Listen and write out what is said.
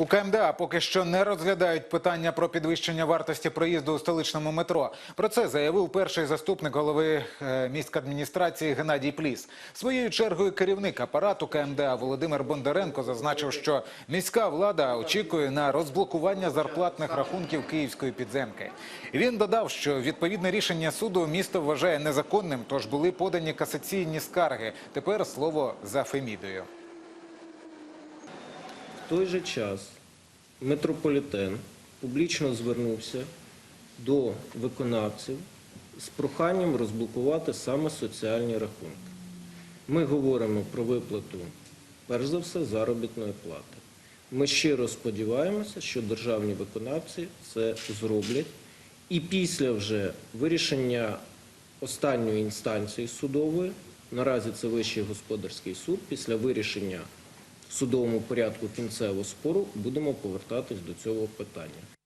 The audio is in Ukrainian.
У КМДА поки що не розглядають питання про підвищення вартості проїзду у столичному метро. Про це заявив перший заступник голови е, міськадміністрації Геннадій Пліс. Своєю чергою керівник апарату КМДА Володимир Бондаренко зазначив, що міська влада очікує на розблокування зарплатних рахунків київської підземки. Він додав, що відповідне рішення суду місто вважає незаконним, тож були подані касаційні скарги. Тепер слово за Фемідою. Той же час метрополітен публічно звернувся до виконавців з проханням розблокувати саме соціальні рахунки. Ми говоримо про виплату, перш за все, заробітної плати. Ми щиро сподіваємося, що державні виконавці це зроблять. І після вже вирішення останньої інстанції судової, наразі це Вищий господарський суд, після вирішення судовому порядку кінцевого спору будемо повертатись до цього питання.